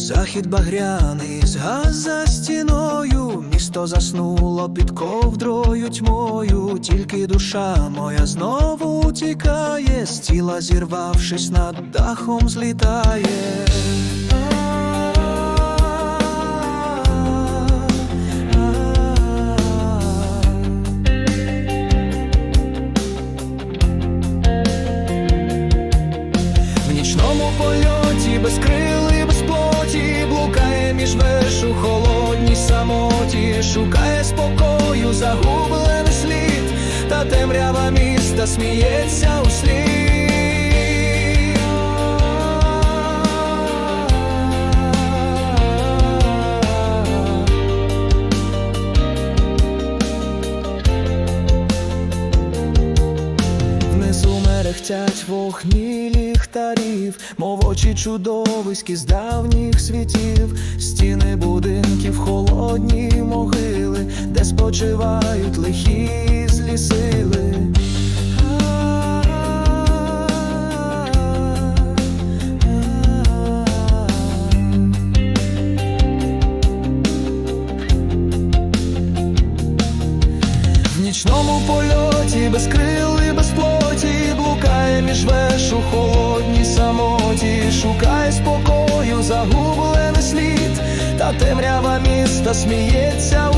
захід багряний згас за стіною, місто заснуло під ковдрою тьмою, тільки душа моя знову тікає, з тіла зірвавшись над дахом злітає. В нічному польоті без крил самоті, шукає спокою, загублений слід, та темрява міста сміється у слід. Внизу мерехтять вогні ліхтарів, мов очі чудовиські з давніх світів, спочивають лихі злі сили. В нічному польоті без крил і без плоті блукає між веш у холодній самоті, шукає спокою, загублений слід, та темрява міста сміється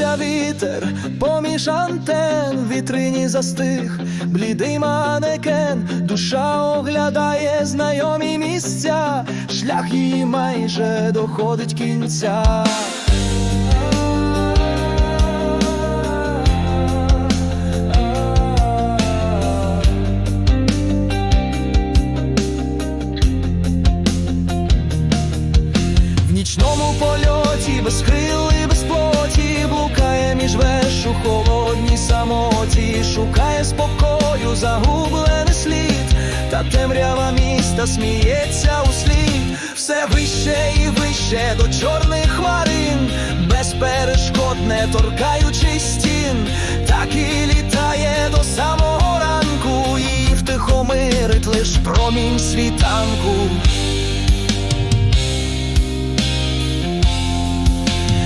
у вітер, поміж антен, в вітрині застиг, блідий манекен, душа оглядає знайомі місця, шлях її майже доходить кінця. В нічному польоті без крил у холодній самоті, шукає спокою, загублений слід, та темрява міста сміється у слід, все вище і вище до чорних хмарин, безперешкодне торкаючись стін, так і літає до самого ранку, і втихомирить лиш промінь світанку.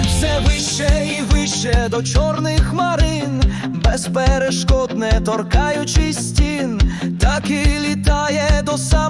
Все вище і вище до чорних хмарин, безперешкодне торкаючись стін, так і літає до самого